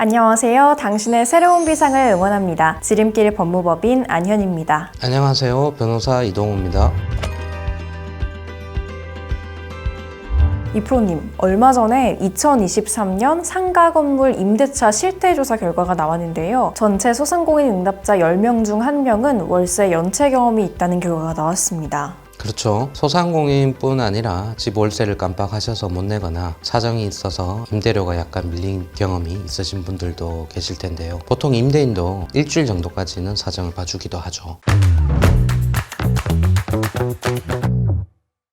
안녕하세요. 당신의 새로운 비상을 응원합니다. 지름길 법무법인 안현입니다. 안녕하세요. 변호사 이동우입니다. 이프로님, 얼마 전에 2023년 상가 건물 임대차 실태 조사 결과가 나왔는데요. 전체 소상공인 응답자 10명 중 1명은 월세 연체 경험이 있다는 결과가 나왔습니다. 그렇죠. 소상공인뿐 아니라 집 월세를 깜빡하셔서 못 내거나 사정이 있어서 임대료가 약간 밀린 경험이 있으신 분들도 계실 텐데요. 보통 임대인도 일주일 정도까지는 사정을 봐주기도 하죠.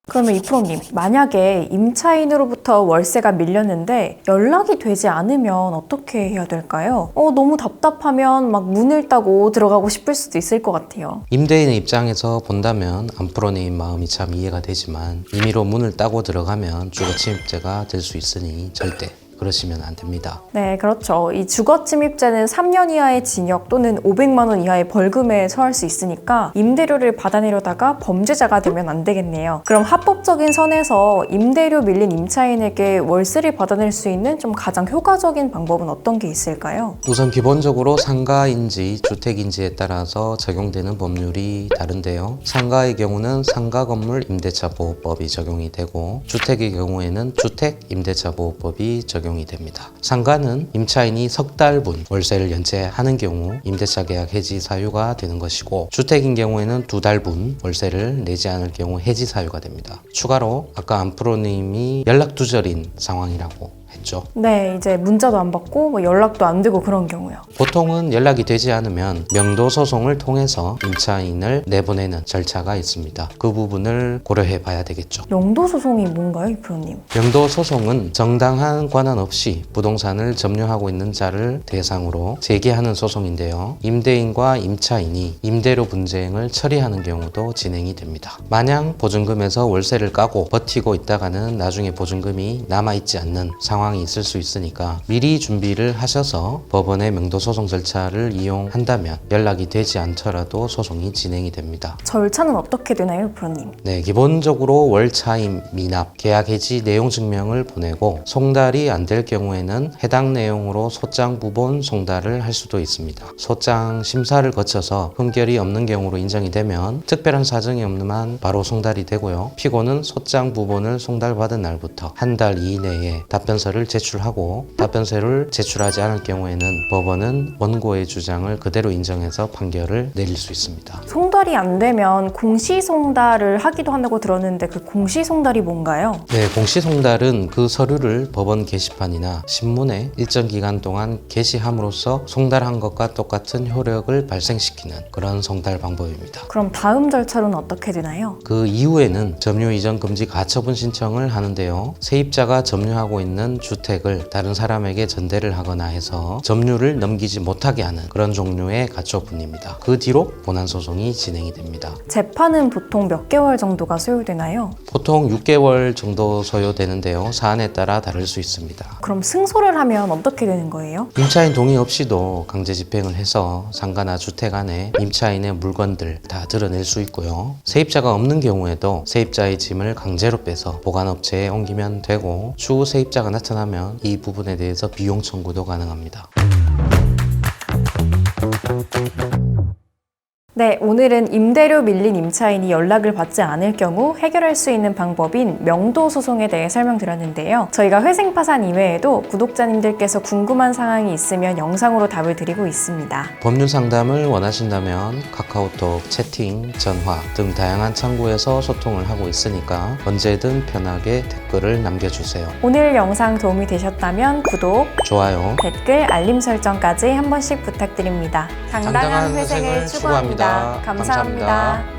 그러면 이프로님, 만약에 임차인으로부터 월세가 밀렸는데 연락이 되지 않으면 어떻게 해야 될까요? 어, 너무 답답하면 막 문을 따고 들어가고 싶을 수도 있을 것 같아요. 임대인의 입장에서 본다면 안프로네인 마음이 참 이해가 되지만 임의로 문을 따고 들어가면 주거 침입죄가 될 수 있으니 절대 그러시면 안 됩니다. 네, 그렇죠. 이 주거 침입죄는 3년 이하의 징역 또는 500만 원 이하의 벌금에 처할 수 있으니까 임대료를 받아내려다가 범죄자가 되면 안 되겠네요. 그럼 합법적인 선에서 임대료 밀린 임차인에게 월세를 받아낼 수 있는 좀 가장 효과적인 방법은 어떤 게 있을까요? 우선 기본적으로 상가인지 주택인지에 따라서 적용되는 법률이 다른데요. 상가의 경우는 상가 건물 임대차 보호법이 적용이 되고 주택의 경우에는 주택 임대차 보호법이 적용 이 됩니다. 상가는 임차인이 석 달분 월세를 연체하는 경우 임대차 계약 해지 사유가 되는 것이고 주택인 경우에는 두 달분 월세를 내지 않을 경우 해지 사유가 됩니다. 추가로 아까 안프로님이 연락 두절인 상황이라고 했죠. 네, 이제 문자도 안 받고 뭐 연락도 안 되고 그런 경우요. 보통은 연락이 되지 않으면 명도 소송을 통해서 임차인을 내보내는 절차가 있습니다. 그 부분을 고려해 봐야 되겠죠. 영도 소송이 뭔가요, 이 프로님? 명도 소송은 정당한 권한 없이 부동산을 점유하고 있는 자를 대상으로 제기하는 소송인데요. 임대인과 임차인이 임대료 분쟁을 처리하는 경우도 진행이 됩니다. 마냥 보증금에서 월세를 까고 버티고 있다가는 나중에 보증금이 남아있지 않는 상황 이 있을 수 있으니까 미리 준비를 하셔서 법원의 명도 소송 절차를 이용한다면 연락이 되지 않더라도 소송이 진행이 됩니다. 절차는 어떻게 되나요, 이프로님? 네, 기본적으로 월차임 미납, 계약 해지 내용 증명을 보내고 송달이 안 될 경우에는 해당 내용으로 소장 부본 송달을 할 수도 있습니다. 소장 심사를 거쳐서 흠결이 없는 경우로 인정이 되면 특별한 사정이 없는 한 바로 송달이 되고요. 피고는 소장 부본을 송달받은 날부터 한 달 이내에 답변서를 제출하고 답변서를 제출하지 않을 경우에는 법원은 원고의 주장을 그대로 인정해서 판결을 내릴 수 있습니다. 송달이 안 되면 공시송달을 하기도 한다고 들었는데 그 공시송달이 뭔가요? 네, 공시송달은 그 서류를 법원 게시판이나 신문에 일정 기간 동안 게시함으로써 송달한 것과 똑같은 효력을 발생시키는 그런 송달 방법입니다. 그럼 다음 절차로는 어떻게 되나요? 그 이후에는 점유 이전 금지 가처분 신청을 하는데요. 세입자가 점유하고 있는 주택을 다른 사람에게 전대를 하거나 해서 점유를 넘기지 못하게 하는 그런 종류의 가처분입니다. 그 뒤로 본안 소송이 진행이 됩니다. 재판은 보통 몇 개월 정도가 소요되나요? 보통 6개월 정도 소요되는데요. 사안에 따라 다를 수 있습니다. 그럼 승소를 하면 어떻게 되는 거예요? 임차인 동의 없이도 강제 집행을 해서 상가나 주택 안에 임차인의 물건들 다 드러낼 수 있고요. 세입자가 없는 경우에도 세입자의 짐을 강제로 빼서 보관업체에 옮기면 되고 추후 세입자가 나타 나면 이 부분에 대해서 비용 청구도 가능합니다. 네, 오늘은 임대료 밀린 임차인이 연락을 받지 않을 경우 해결할 수 있는 방법인 명도 소송에 대해 설명드렸는데요. 저희가 회생 파산 이외에도 구독자님들께서 궁금한 사항이 있으면 영상으로 답을 드리고 있습니다. 법률 상담을 원하신다면 카카오톡, 채팅, 전화 등 다양한 창구에서 소통을 하고 있으니까 언제든 편하게 댓글을 남겨주세요. 오늘 영상 도움이 되셨다면 구독, 좋아요. 댓글, 알림 설정까지 한 번씩 부탁드립니다. 당당한 회생을 추구 합니다. 감사합니다.